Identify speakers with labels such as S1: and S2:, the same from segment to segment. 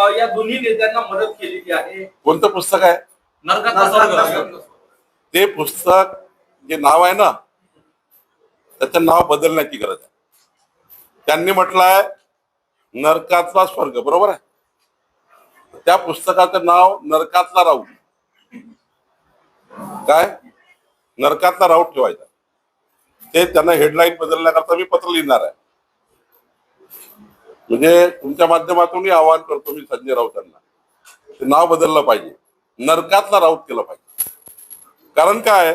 S1: अ, या दोन्ही नेत्यांना मदत केलेली आहे.
S2: कोणतं पुस्तक आहे?
S1: स्वर्ग.
S2: ते पुस्तक जे नाव आहे ना त्याचं नाव बदलण्याची गरज आहे. त्यांनी म्हटलंय नरकातला स्वर्ग बरोबर आहे? त्या पुस्तकाचं नाव नरकातला राऊत काय? नरकातला राऊत ठेवायचा. ते त्यांना हेडलाईन बदलण्याकरता मी पत्र लिहिणार आहे. म्हणजे तुमच्या माध्यमातूनही आवाहन करतो मी संजय राऊतांना. ते नाव बदललं पाहिजे. नरकातला राऊत केलं पाहिजे. कारण काय?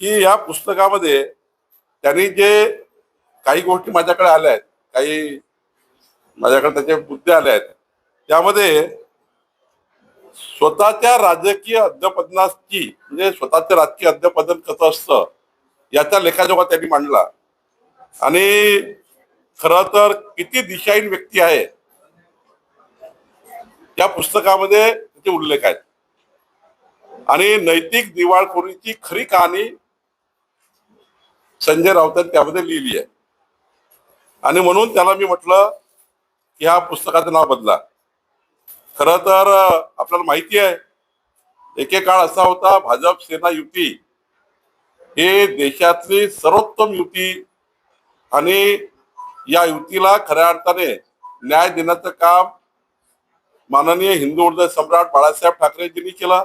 S2: की या पुस्तकामध्ये त्यांनी जे काही गोष्टी माझ्याकडे आल्या आहेत काही माझ्याकडे त्याचे मुद्दे आले आहेत त्यामध्ये स्वतःच्या राजकीय अध्यपदनाची म्हणजे स्वतःचं राजकीय अध्यपदन कसं असतं याचा लेखाजोखा त्यांनी मांडला. आणि खर तर किती दिशाहीन व्यक्ती आहे. या पुस्तकामध्ये त्याचे उल्लेख आहेत. आणि नैतिक दिवाळखोरीची खरी कहाणी संजय राऊतांनी त्यामध्ये लिहिली आहे. आणि म्हणून त्याला मी म्हटलं की ह्या पुस्तकाचं नाव बदला. खर तर आपल्याला माहिती आहे एके काळ असा होता भाजप सेना युती हे देशातली सर्वोत्तम युती आणि या युतीला खऱ्या अर्थाने न्याय देण्याचं काम माननीय हिंदू हृदय सम्राट बाळासाहेब ठाकरेजींनी केलं.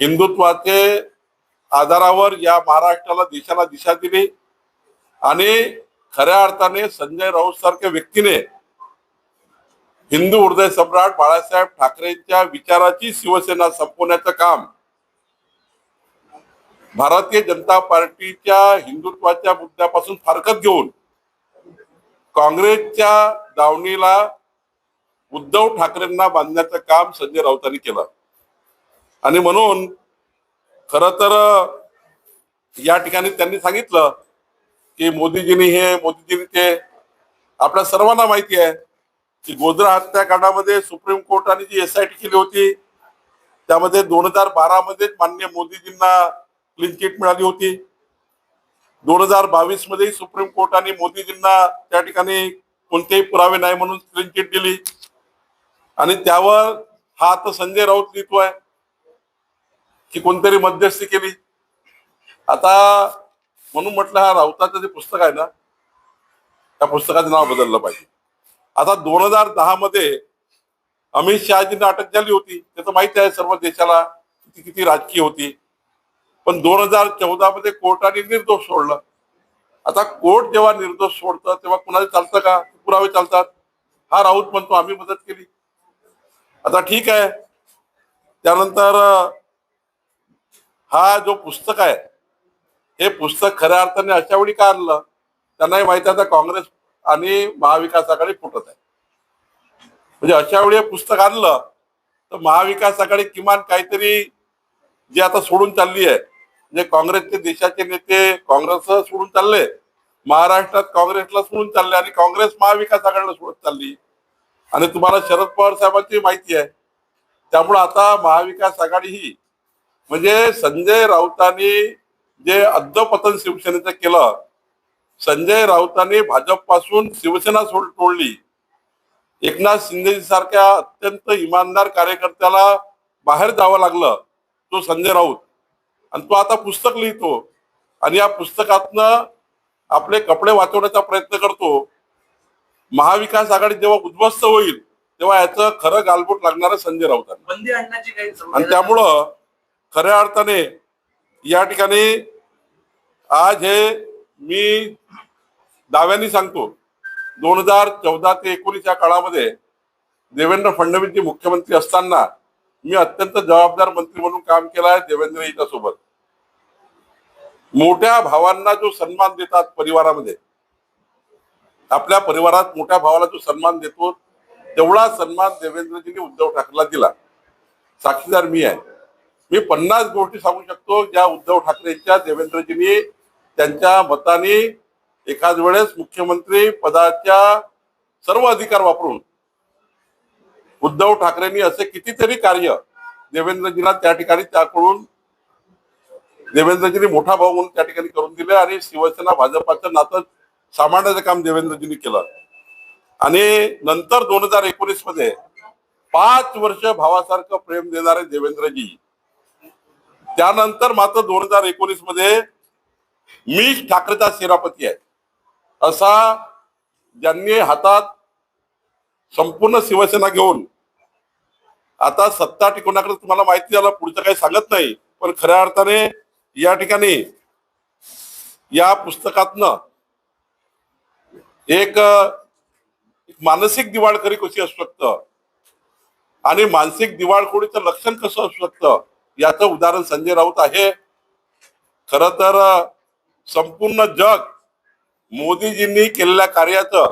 S2: हिंदुत्वाचे आधारावर या महाराष्ट्राला देशाला दिशा दिली आणि खऱ्या अर्थाने संजय राऊत सारख्या व्यक्तीने हिंदू हृदय सम्राट बाळासाहेब ठाकरेंच्या विचाराची शिवसेना संपवण्याचं काम भारतीय जनता पार्टीच्या हिंदुत्वाच्या मुद्द्यापासून फारकत घेऊन काँग्रेसच्या दावणीला उद्धव ठाकरेंना बांधण्याचं काम संजय राऊतांनी केलं. आणि म्हणून खर तर या ठिकाणी त्यांनी सांगितलं की मोदीजींनी हे मोदीजींनी ते आपल्या सर्वांना माहिती आहे की गोधरा हत्याकांडामध्ये सुप्रीम कोर्टाने जी एस आय टी केली होती त्यामध्ये दोन हजार बारा मध्येच मान्य मोदीजींना क्लीन चिट मिळाली होती. दोन हजार बावीसमध्ये सुप्रीम कोर्टाने मोदीजींना त्या ठिकाणी कोणतेही पुरावे नाही म्हणून क्लीन चिट दिली. आणि त्यावर हा आता संजय राऊत लिहितोय की कोणतरी मध्यस्थी केली. आता म्हणून म्हटलं हा राऊताचं जे पुस्तक आहे ना त्या पुस्तकाचं नाव बदललं पाहिजे. आता दोन हजार दहा मध्ये अमित शहाजींना अटक झाली होती त्याचं माहिती आहे सर्व देशाला किती किती राजकीय होती. पण दोन हजार चौदा मध्ये कोर्टाने निर्दोष सोडलं. आता कोर्ट जेव्हा निर्दोष सोडतं तेव्हा कुणाला चालतं का? पुरावे चालतात. हा राऊत म्हणतो आम्ही मदत केली. आता ठीक आहे. त्यानंतर हा जो पुस्तक आहे हे पुस्तक खऱ्या अर्थाने अशा वेळी का आणलं? त्यांनाही माहिती आता काँग्रेस आणि महाविकास आघाडी फुटत आहे. म्हणजे अशा वेळी हे पुस्तक आणलं तर महाविकास आघाडी किमान काहीतरी जी आता सोडून चालली आहे म्हणजे काँग्रेसचे देशाचे नेते काँग्रेस सोडून चालले महाराष्ट्रात काँग्रेसला सोडून चालले आणि काँग्रेस महाविकास आघाडीला सोडत चालली. आणि तुम्हाला शरद पवार साहेबांची माहिती आहे. त्यामुळे आता महाविकास आघाडी ही म्हणजे संजय राऊतांनी जे अद्यपतन शिवसेनेचं केलं संजय राऊतांनी भाजपपासून शिवसेना सोड तोडली. एकनाथ शिंदे सारख्या अत्यंत इमानदार कार्यकर्त्याला बाहेर जावं लागलं तो संजय राऊत. आणि तो आता पुस्तक लिहितो. आणि या पुस्तकातनं आपले कपडे वाचवण्याचा प्रयत्न करतो. महाविकास आघाडी जेव्हा उद्ध्वस्त होईल तेव्हा याचं खरं गालबोट लागणार संजय राऊतांना.
S1: काही
S2: आणि त्यामुळं खऱ्या अर्थाने या ठिकाणी आज हे मी दाव्याने सांगतो. दोन हजार चौदा ते एकोणीस या काळामध्ये देवेंद्र फडणवीसजी मुख्यमंत्री असताना मी अत्यंत जबाबदार मंत्री म्हणून काम केलं आहे देवेंद्र यांच्या सोबत. मोठ्या भावांना जो सन्मान देतात परिवारामध्ये आपल्या परिवारात मोठ्या भावाला जो सन्मान देतो तेवढा सन्मान देवेंद्रजींनी उद्धव ठाकरेला दिला. साक्षीदार मी आहे. मी पन्नास गोष्टी सांगू शकतो ज्या उद्धव ठाकरेंच्या देवेंद्रजींनी त्यांच्या मताने एकाच वेळेस मुख्यमंत्री पदाच्या सर्व अधिकार वापरून उद्धव ठाकरेंनी असे कितीतरी कार्य देवेंद्रजींना त्या ठिकाणी त्याकडून देवेंद्रजींनी मोठा भाऊ म्हणून त्या ठिकाणी करून दिले आणि शिवसेना भाजपाचं नातं सांभाळण्याचं काम देवेंद्रजींनी केलं. आणि नंतर दोन हजार एकोणीसमध्ये पाच वर्ष भावासारखं प्रेम देणारे देवेंद्रजी त्यानंतर मात्र दोन हजार एकोणीसमध्ये मीच ठाकरेचा सेनापती आहे. असा ज्यांनी हातात संपूर्ण शिवसेना घेऊन आता सत्ता टिकवण्याकडे तुम्हाला माहिती झालं पुढचं काही सांगत नाही पण खऱ्या अर्थाने या ठिकाणी या पुस्तकातनं एक मानसिक दिवाळखोरी कशी असू शकतं? आणि मानसिक दिवाळखोरीचं लक्षण कसं असू शकतं? याचं उदाहरण संजय राऊत आहे. खर तर संपूर्ण जग मोदीजींनी केलेल्या कार्याचं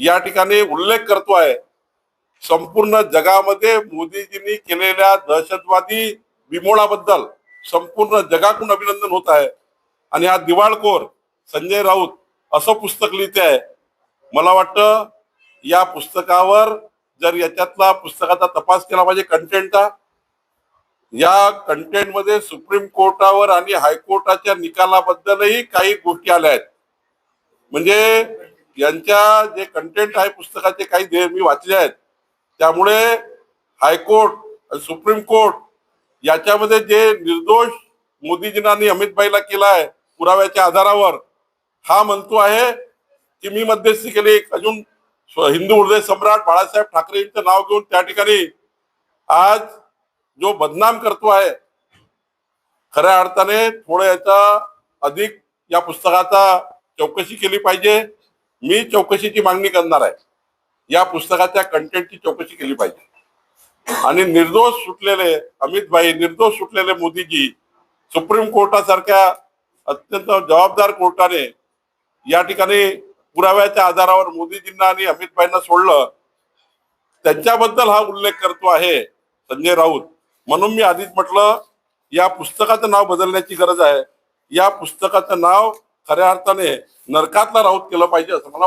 S2: या ठिकाणी उल्लेख करतो आहे. संपूर्ण जगामध्ये मोदीजींनी केलेल्या दहशतवादी विमोळाबद्दल संपूर्ण जगाकडून अभिनंदन होत आहे. आणि हा दिवाळखोर संजय राऊत असं पुस्तक लिहिते आहे. मला वाटतं या पुस्तकावर जर याच्यातला पुस्तकाचा तपास केला पाहिजे कंटेंटचा या कंटेंटमध्ये सुप्रीम कोर्टावर आणि हायकोर्टाच्या निकालाबद्दलही काही गोष्टी आल्या आहेत. म्हणजे यांच्या जे कंटेंट आहे पुस्तकाचे काही ध्येय मी वाचले आहेत. त्यामुळे हायकोर्ट आणि सुप्रीम कोर्ट याच्यामध्ये जे निर्दोष मोदीजींना आणि अमितभाईला केला आहे पुराव्याच्या आधारावर हा म्हणतो आहे की मी मध्यस्थी केली. अजून हिंदू हृदय सम्राट बाळासाहेब ठाकरे यांचं नाव घेऊन त्या ठिकाणी आज जो बदनाम करतो आहे खऱ्या अर्थाने थोडं याचा अधिक या पुस्तकाचा चौकशी केली पाहिजे. मी चौकशीची मागणी करणार आहे. या पुस्तकाच्या कंटेंटची चौकशी केली पाहिजे. आणि निर्दोष सुटलेले अमित भाई निर्दोष सुटलेले मोदीजी सुप्रीम कोर्टासारख्या अत्यंत जबाबदार कोर्टाने या ठिकाणी पुराव्याच्या आधारावर मोदीजींना आणि अमित भाईंना सोडलं. त्यांच्याबद्दल हा उल्लेख करतो आहे संजय राऊत. म्हणून मी आधीच म्हटलं या पुस्तकाचं नाव बदलण्याची गरज आहे. या पुस्तकाचं नाव खऱ्या अर्थाने नरकातला राऊत केलं पाहिजे असं मला वाटतं.